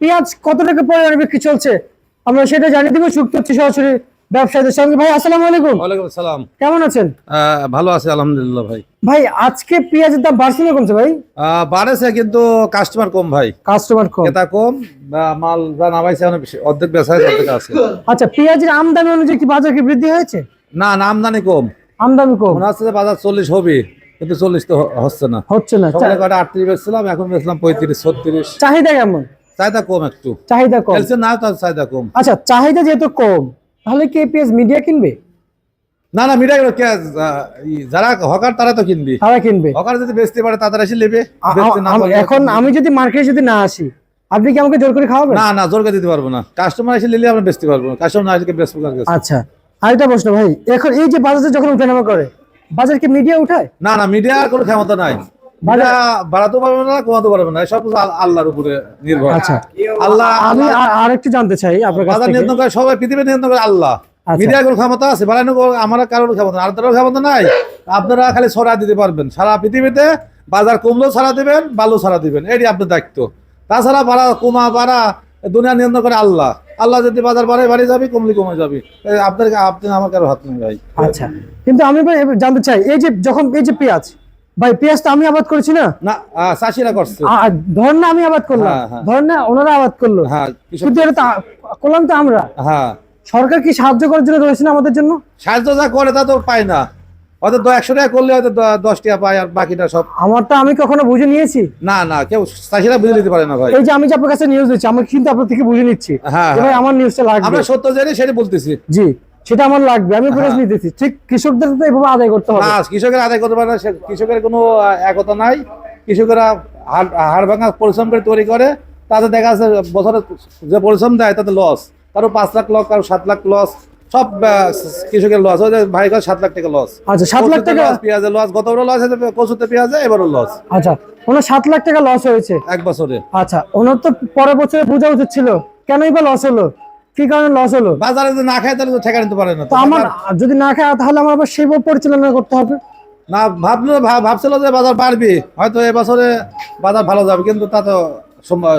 পেঁয়াজ কত টাকা পরিমাণে বিক্রি চলছে? আমরা সেটা জানিয়ে দিব যুক্ত হচ্ছে সরাসরি ব্যবসায়ীদের সঙ্গে। ভাই আসসালামু আলাইকুম। ওয়ালাইকুম আসসালাম। কেমন আছেন? ভালো আছে আলহামদুলিল্লাহ ভাই। ভাই আজকে পেঁয়াজের দাম বাড়ছে না কমছে ভাই? বাড়েছে কিন্তু কাস্টমার কম ভাই। কাস্টমার কম। ক্রেতা কম মাল যা নামাইছে অনেক বেশি- অর্ধেক বেচা হয়েছে অর্ধেক আছে। আচ্ছা পেঁয়াজের আমদানি অনুযায়ী কি বাজার কি বৃদ্ধি হয়েছে? না না আমদানি কম। আমদানি কম। মনে হচ্ছে বাজার চল্লিশ হবে কিন্তু চল্লিশ তো হচ্ছে না। হচ্ছে না। আটত্রিশ বেচছিলাম এখন বেচলাম পঁয়ত্রিশ ছত্রিশ। চাহিদা কেমন? চাহিদা কম একটু। চাহিদা কম? খেলছে না তার চাহিদা কম। আচ্ছা চাহিদা যেহেতু কম তাহলে কি এই মিডিয়া কিনবে? না না মিটাই যারা হকার তারা তো কিনবি। তারা কিনবে। হকার যদি বেচতে পারে তাদের এসে নেবে। এখন আমি যদি মার্কেটে যদি না আসি আপনি কি আমাকে জোর করে খাওয়াবেন? না না জোরকে দিতে পারব না। কাস্টমার এসে নিলে আমরা বেচতে পারব না। কাস্টমার না আসলে বেচবো কার আচ্ছা আরেকটা প্রশ্ন ভাই। এখন এই যে বাজারে যখন উঠানামা করে বাজার কি মিডিয়া উঠায়? না না মিডিয়ার কোনো ক্ষমতা নাই। মিডিয়া বাড়াতে পারবে না কমাতে পারবে না সব আল্লাহর উপরে নির্ভর। আচ্ছা। আল্লাহ আমি আর- জানতে চাই আপনার বাজার নিয়ন্ত্রণ করে সবাই পৃথিবী নিয়ন্ত্রণ করে আল্লাহ। আচ্ছা। কোনো ক্ষমতা আছে? বাড়ানো আমার কারোর ক্ষমতা আর তারও ক্ষমতা নাই। আপনারা খালি ছড়া দিতে পারবেন। সারা পৃথিবীতে বাজার কমলেও ছাড়া দিবেন বালু ছাড়া দিবেন। এটি আপনার দায়িত্ব। তাছাড়া বাড়া কমা বাড়া দুনিয়া নিয়ন্ত্রণ করে আল্লাহ। আল্লাহ যদি বাজার বাড়ে বাড়ি যাবে কমলে কমে যাবে। আপনার আপনি আমার কারও হাত নেই ভাই। আচ্ছা। কিন্তু আমি জানতে চাই এই যে যখন এই যে পেঁয়াজ ভাই পেঁয়াজ তো আমি আবাদ করেছি না? না চাষিরা করছে। ধর না আমি আবাদ করলাম। হ্যাঁ, হ্যাঁ। ধর না ওনারা আবাদ করল। হ্যাঁ কিন্তু এটা করলাম তো আমরা। হ্যাঁ। সরকার কি সাহায্য করার জন্য রয়েছে না আমাদের জন্য? সাহায্য যা করে তা তো পায় না। হয়তো একশো টাকা করলে হয়তো দ- দশ টাকা পায় আর বাকিটা সব। আমারটা আমি কখনো বুঝে নিয়েছি। না না কেউ চাষিরা বুঝে নিতে পারে না ভাই। এই যে আমি যে আপনার কাছে নিউজ দিচ্ছি আমি কিন্তু আপনার থেকে বুঝে নিচ্ছি। হ্যাঁ হ্যাঁ। আমার নিউজটা লাগবে। আমরা সত্য জানি সেটা বলতেছি। জি। সেটা আমার লাগবে আমি হ্যাঁ। নিতেছি ঠিক কৃষকদের তো এভাবে আদায় করতে হবে। না কৃষকের আদায় করতে পারে না কৃষকের কোনো একতা নাই। কৃষকেরা হাড় ভাঙা পরিশ্রম করে তৈরি করে তাতে দেখা যাচ্ছে বছরে যে পরিশ্রম দেয় তাতে লস কারও পাঁচ লাখ লস কারও সাত লাখ লস সব কৃষকের লস ওই যে ভাই কাছে সাত লাখ টাকা লস আচ্ছা সাত লাখ টাকা? পেঁয়াজের লস গতবারও লস হয়েছে কচুতে পেঁয়াজে এবারও লস আচ্ছা ওনার সাত লাখ টাকা লস হয়েছে? এক বছরে। আচ্ছা ওনার তো পরের বছরে বোঝা উচিত ছিল কেনই বা লস হলো? কি কারণে লস হলো? বাজারে যদি না খায় তাহলে তো ঠেকা নিতে পারে না। তো আমার যদি না খায় তাহলে আমার আবার সেভাবে পরিচালনা করতে হবে। না ভাবলো ভাবছিল যে বাজার বাড়বে। হয়তো এবছরে বাজার ভালো যাবে কিন্তু তা তো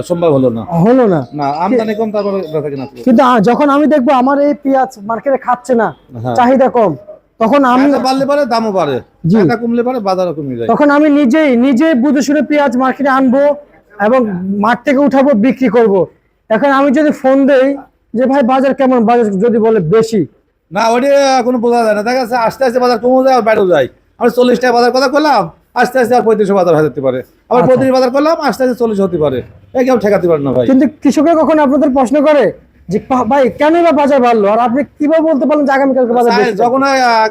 সম্ভব- হলো না। হলো না। না আমদানি কম তারপরে কিন্তু যখন আমি দেখব আমার এই পেঁয়াজ মার্কেটে খাচ্ছে না হ্যাঁ। চাহিদা কম তখন আমি বাড়লে পারে দামও বাড়ে। চাহিদা কমলে পারে বাজারও কমে যায়। তখন আমি নিজেই নিজে বুঝে শুনে পেঁয়াজ মার্কেটে আনব এবং মাঠ থেকে উঠাবো বিক্রি করব। এখন আমি যদি ফোন দেই যে ভাই বাজার কেমন? বাজার যদি বলে বেশি। না ওইটা কোনো বোঝা যায় না। দেখা যাচ্ছে আস্তে আস্তে বাজার কমে যায় আর বেড়েও যায়। আমি চল্লিশ টাকা বাজার কথা করলাম আস্তে আস্তে আর পঁয়ত্রিশ বাজার হয়ে যেতে পারে। আবার আচ্ছা। পঁয়ত্রিশ বাজার করলাম আস্তে আস্তে চল্লিশ হতে পারে। এই কেউ ঠেকাতে পারে না ভাই। কিন্তু কৃষকের কখনো আপনাদের প্রশ্ন করে যে ভাই কেন বা বাজার বাড়লো? আর আপনি কীভাবে বলতে পারলেন যে আগামীকালকে বাজার যখন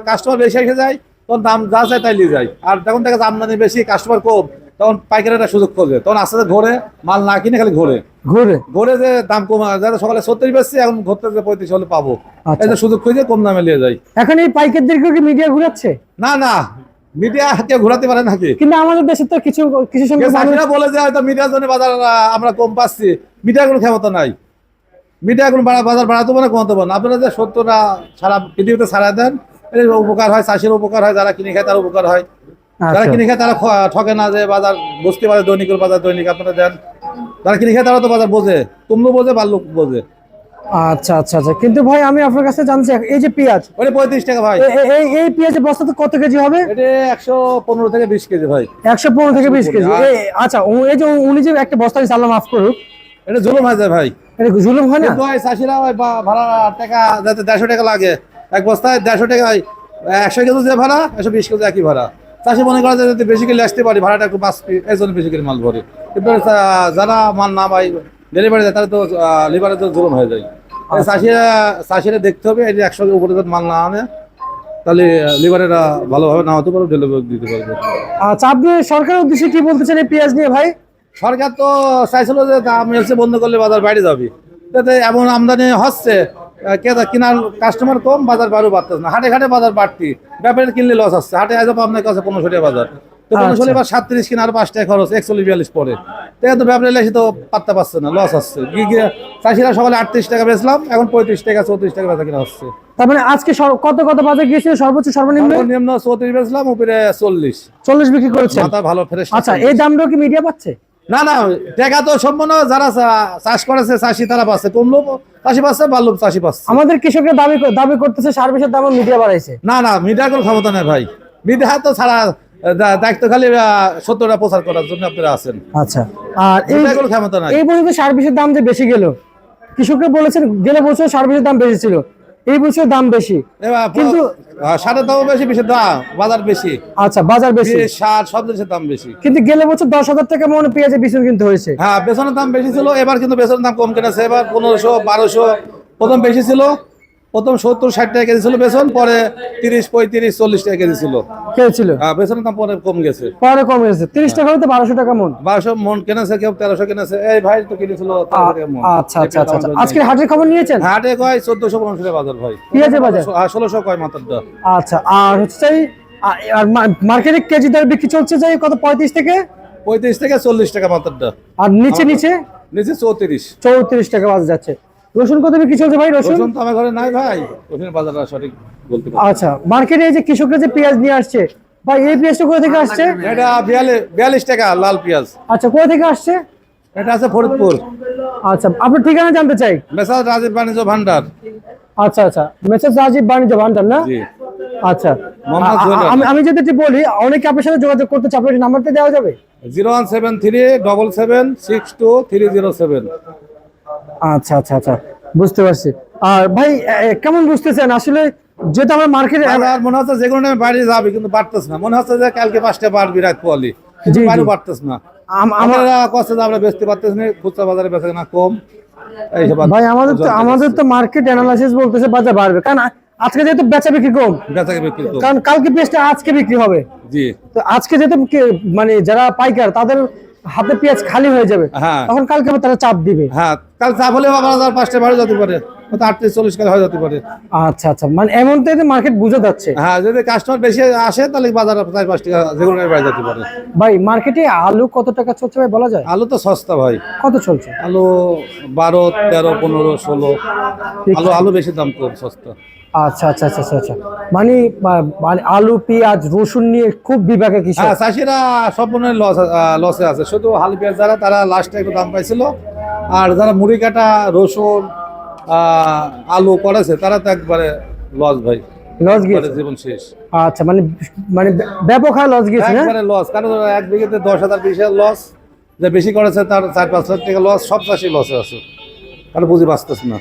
কাস্টমার বেশি এসে যায় তখন দাম যা চায় তাই নিয়ে যায়। আর যখন দেখা আমদানি বেশি কাস্টমার কম তখন পাইকারেরা সুযোগ খোঁজে। তখন আস্তে আস্তে ঘোরে মাল না কিনে খালি ঘোরে। ঘুরে? ঘোরে যে দাম কম যাতে সকালে সত্তর বেশি এখন ঘুরতে যে পঁয়ত্রিশ হলে পাবো। আচ্ছা। সুযোগ খুঁজে কম দামে নিয়ে যায় এখন এই পাইকারদেরকেও কি মিডিয়া ঘুরাচ্ছে? না না। মিডিয়া ঘোরাতে পারে নাকি কিন্তু আমাদের দেশে তো কিছু কিছু চাষিরা বলে যে হয়তো মিডিয়ার জন্য বাজার আমরা কম পাচ্ছি। মিডিয়ার কোনো ক্ষমতা নাই। মিডিয়া বাজার বাড়াতে পারে কমাতে পারে না। আপনারা যে সত্যটা সারা পৃথিবীতে ছাড়া দেন উপকার হয় চাষির উপকার হয় যারা কিনে খায় তার উপকার হয়। যারা আচ্ছা। কিনে খায় তারা ঠকে না যে বাজার বসতে পারে দৈনিকের বাজার দৈনিক আপনারা দেন। যারা কিনে খায় তারা তো বাজার বোঝে কমলো বোঝে বাড়লো বোঝে। আচ্ছা আচ্ছা আচ্ছা। কিন্তু ভাই আমি আপনার কাছে জানছি এই যে পেঁয়াজ ওটা পঁয়ত্রিশ টাকা ভাই। এই এই পেঁয়াজের বস্তা তো কত কেজি হবে? এটা একশো পনেরো থেকে বিশ কেজি ভাই। একশো পনেরো থেকে বিশ কেজি। আচ্ছা এই যে উনি যে একটা বস্তা আল্লাহ মাফ করুক। এটা জুলুম হয়ে যায় ভাই। এটা জুলুম হয় না? ওই চাষিরা বা- ভাড়া টাকা যাতে দেড়শো টাকা লাগে। এক বস্তায় দেড়শো টাকা একশো কেজি যে ভাড়া একশো বিশ কেজি একই ভাড়া। চাষি মনে করে যদি বেশি করে আসতে পারি ভাড়াটা একটু বাঁচবি এই জন্য বেশি করে মাল ভরে। চা- যারা মাল না পাই ডেলিভারি দেয় তারা তো লিভারে তো জুলুম হয়ে যায়। চাষিরা চাষিরা দেখতে হবে এই যে একশো উপরে মাল না আনে তাহলে লিভারেরা ভালোভাবে না হতে পারবে ডেলিভারি দিতে পারবে। আচ্ছা আপনি সরকারের উদ্দেশ্যে কি বলতে চান এই পেঁয়াজ নিয়ে ভাই? সরকার তো চাইছিল যে দাম এলসি বন্ধ করলে বাজার বাইরে যাবে। তাতে এমন আমদানি হচ্ছে কেনার কাস্টমার কম বাজার বাড়ু বাড়তেছে না। হাটে ঘাটে বাজার বাড়তি। ব্যাপারে কিনলে লস হচ্ছে হাটে আজ আপনার কাছে পনেরোশো টাকা বাজার। তো পনেরোশো আচ্ছা। সাতত্রিশ কিনা আর পাঁচ টাকা খরচ একচল্লিশ বিয়াল্লিশ পরে। তো তো ব্যাপারে এসে তো পাত্তা পাচ্ছে না লস গিয়ে চাষিরা সকালে আটত্রিশ টাকা বেচলাম এখন পঁয়ত্রিশ টাকা চৌত্রিশ টাকা বেচা কিনা হচ্ছে। তার মানে আজকে কত কত বাজার গিয়েছিল? সর্বোচ্চ সর্বনিম্ন? নিম্ন চৌত্রিশ বেচলাম উপরে চল্লিশ। চল্লিশ বিক্রি করেছেন। মাথা ভালো ফ্রেশ আচ্ছা এই দামটাও কি মিডিয়া পাচ্ছে? না না টাকা তো সম্পূর্ণ যারা চাষ করেছে চাষি তারা পাচ্ছে। কমলো চাষি পাচ্ছে বাড়লো চাষি পাচ্ছে। আমাদের কৃষকরা দাবি দাবি করতেছে সার বিষের দাম মিডিয়া বাড়াইছে। না না মিডিয়া কোনো ক্ষমতা নেই ভাই। মিডিয়া তো ছাড়া দায়িত্ব খালি সত্যটা প্রচার করার জন্য আপনারা আছেন। আচ্ছা আর এই কোনো ক্ষমতা নাই। এই বছর সার বিষের দাম যে বেশি গেল কৃষকরা বলেছেন গেলে বছর সার বিষের দাম বেশি ছিল। এই বছর দাম বেশি। কিন্তু- সারের দামও বেশি বেশি দাম বাজার বেশি। আচ্ছা বাজার বেশি। সার সব জিনিসের দাম বেশি। কিন্তু গেলে বছর দশ হাজার টাকা মনে পেঁয়াজের বিচুন কিন্তু হয়েছে। হ্যাঁ বেসনের দাম বেশি ছিল এবার কিন্তু বেসনের দাম কম কেটেছে। এবার পনেরোশো বারোশো প্রথম বেশি ছিল। প্রথম সত্তর ষাট টাকা কেজি ছিল বেসন পরে তিরিশ পঁয়ত্রিশ চল্লিশ টাকা কেজি ছিল। খেয়েছিল হ্যাঁ বেসনের দাম পরে কম গেছে। পরে কমে গেছে। তিরিশ টাকা হতে বারোশো টাকা মন। বারোশো মন কিনেছে কেউ? তেরোশো কিনেছে? এই ভাই তো কিনেছিল আ- 1300 টাকা মণ। আচ্ছা আচ্ছা আচ্ছা আচ্ছা। আজকের হাটের খবর নিয়েছেন? হাটে কয়? চোদ্দশো পনেরোশো টাকা বাজার ভাই। পেঁয়াজের বাজার? হ্যাঁ ষোলোশো কয় মাত্রটা আচ্ছা আর হচ্ছে আর মার্কেটে কেজি দর বিক্রি চলছে যাই কত পঁয়ত্রিশ থেকে? পঁয়ত্রিশ থেকে চল্লিশ টাকা মাত্রটা আর নিচে নিচে? নিচে চৌত্রিশ। চৌত্রিশ টাকা বাজার যাচ্ছে। রসুন কত বিক্রি চলছে ভাই রসুন? রসুন তো আমার ঘরে নাই ভাই। রসুনের বাজারটা সঠিক বলতে পারি আচ্ছা মার্কেটে এই যে কৃষকরা যে পেঁয়াজ নিয়ে আসছে ভাই এই পেঁয়াজটা কোথা থেকে আসছে? এটা বিয়াল্লিশ টাকা লাল পেঁয়াজ। আচ্ছা কোথা থেকে আসছে? এটা আছে ফরিদপুর। আচ্ছা আপনার ঠিকানা জানতে চাই? মেসাজ রাজীব বাণিজ্য ভান্ডার। আচ্ছা আচ্ছা মেসেজ রাজীব বাণিজ্য ভান্ডার না? জি। আচ্ছা আমি যদি একটু বলি অনেকে আপনার সাথে যোগাযোগ করতে চাই আপনার নাম্বারটা দেওয়া যাবে? Zero one seven three double seven six two three zero seven. আচ্ছা আচ্ছা আচ্ছা বুঝতে পারছি। আর ভাই কেমন বুঝতেছেন? আসলে যেটা আমরা মার্কেটে আর মনে হচ্ছে যে কোনো টাইমে বাইরে যাবে কিন্তু বাড়তেছে না। মনে হচ্ছে যে কালকে পাঁচটা বাড়বি রাত পোয়ালি। কিন্তু জি, জি। বাইরে বাড়তেছে না। আমরা কষ্ট আমরা বেচতে পারতেছি না খুচরা বাজারে বেচে না কম। ভাই আমাদের তো আমাদের তো মার্কেট অ্যানালাইসিস বলতেছে বাজার বাড়বে। কারণ আজকে যেহেতু বেচা বিক্রি কম। বেচাকে কারণ কালকে পেঁয়াজটা আজকে বিক্রি হবে। জি। তো আজকে যেহেতু মানে যারা পাইকার তাদের হাতে পেঁয়াজ খালি হয়ে যাবে হ্যাঁ। তখন কালকে আবার তারা চাপ দিবে। হ্যাঁ কাল চাপ হলেও আবার হাজার পাঁচটা বাড়ি যেতে পারে আটত্রিশ চল্লিশ কাল হয়ে যেতে পারে। আচ্ছা আচ্ছা মানে এমন তো মার্কেট বোঝা যাচ্ছে। হ্যাঁ যদি কাস্টমার বেশি আসে তাহলে বাজার চার পাঁচ টাকা যে কোনো যেতে পারে। ভাই মার্কেটে আলু কত টাকা চলছে ভাই বলা যায়? আলু তো সস্তা ভাই। কত চলছে? আলু বারো তেরো পনেরো ষোলো। আলু আলু বেশি দাম কম সস্তা। আচ্ছা আচ্ছা আচ্ছা আচ্ছা আচ্ছা। মানে মানে আলু পেঁয়াজ রসুন নিয়ে খুব বিভাগে কিছু হ্যাঁ চাষিরা সম্পূর্ণ লস লসে আছে। শুধু হাল পেঁয়াজ যারা তারা লাস্টে একটু দাম পাইছিল। আর যারা মুড়ি কাটা রসুন আলু করেছে তারা তো একবারে লস ভাই। লস গিয়েছে? জীবন শেষ। আচ্ছা মানে মানে ব্যাপক হারে লস গিয়েছে না একবারে লস কারণ এক বিঘেতে দশ হাজার বিশ হাজার লস যে বেশি করেছে তার চার পাঁচ লাখ টাকা লস সব চাষি লসে আছে। কারণ বুঝি বাঁচতেছে না।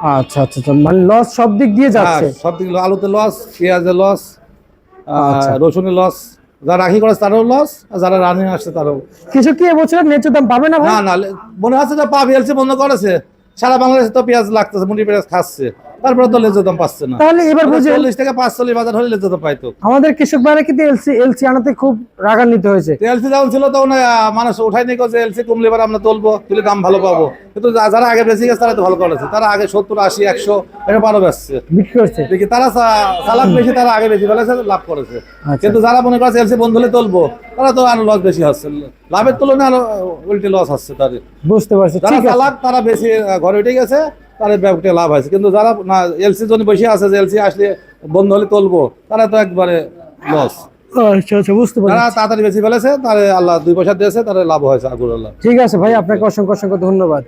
আচ্ছা আচ্ছা আচ্ছা। মানে লস সব দিক দিয়ে হ্যাঁ যাচ্ছে? সব দিক আলুতে লস পেঁয়াজে লস। রসুনের লস যারা রাখি করেছে তারও লস আর যারা রানিং আসছে তারও। কিছু কি এবছর ন্যায্য দাম পাবে না না না মনে হচ্ছে যে পা বিএলসি বন্ধ করেছে। সারা বাংলাদেশে তো পেঁয়াজ লাগতেছে মুড়ি পেঁয়াজ খাচ্ছে। তারপরে তো লেজে দাম পাচ্ছে না। তাহলে এবার বুঝে চল্লিশ টাকা পাঁচচল্লিশ বাজার হলে লেজে দাম পাইতো। আমাদের কৃষক ভাইরা কিন্তু এলসি এলসি আনাতে খুব রাগান্বিত হয়েছে। এলসি যখন ছিল তখন আহ, মানুষ উঠাই নি এলসি কমলে এবার আমরা তুলবো তুলে দাম ভালো পাবো। কিন্তু যারা আগে বেশি গেছে তারা তো ভালো করেছে। তারা আগে সত্তর আশি একশো এটা বারো বেচছে বিক্রি করছে। দেখি তারা চালাক বেশি তারা আগে বেশি লাভ করেছে। আচ্ছা। কিন্তু যারা মনে করছে এলসি বন্ধ হলে তুলবো তারা তো আরও লস বেশি হচ্ছে। লাভের তুলনায় আরও উল্টে লস হচ্ছে তাদের। বুঝতে পারছি যারা ঠিক চালাক তারা বেশি ঘরে উঠে গেছে তাদের ব্যাপারটা লাভ আছে কিন্তু যারা না এলসি জন্য বসে আছে যে এলসি আসলে বন্ধ হলে তুলবো তারা তো একবারে লস আচ্ছা আচ্ছা বুঝতে পারছি। তাড়াতাড়ি বেশি ফেলেছে তারা আল্লাহ দুই পয়সা দিয়েছে তারা লাভ হয়েছে আগুর আল্লাহ। ঠিক আছে ভাই আপনাকে অসংখ্য অসংখ্য ধন্যবাদ।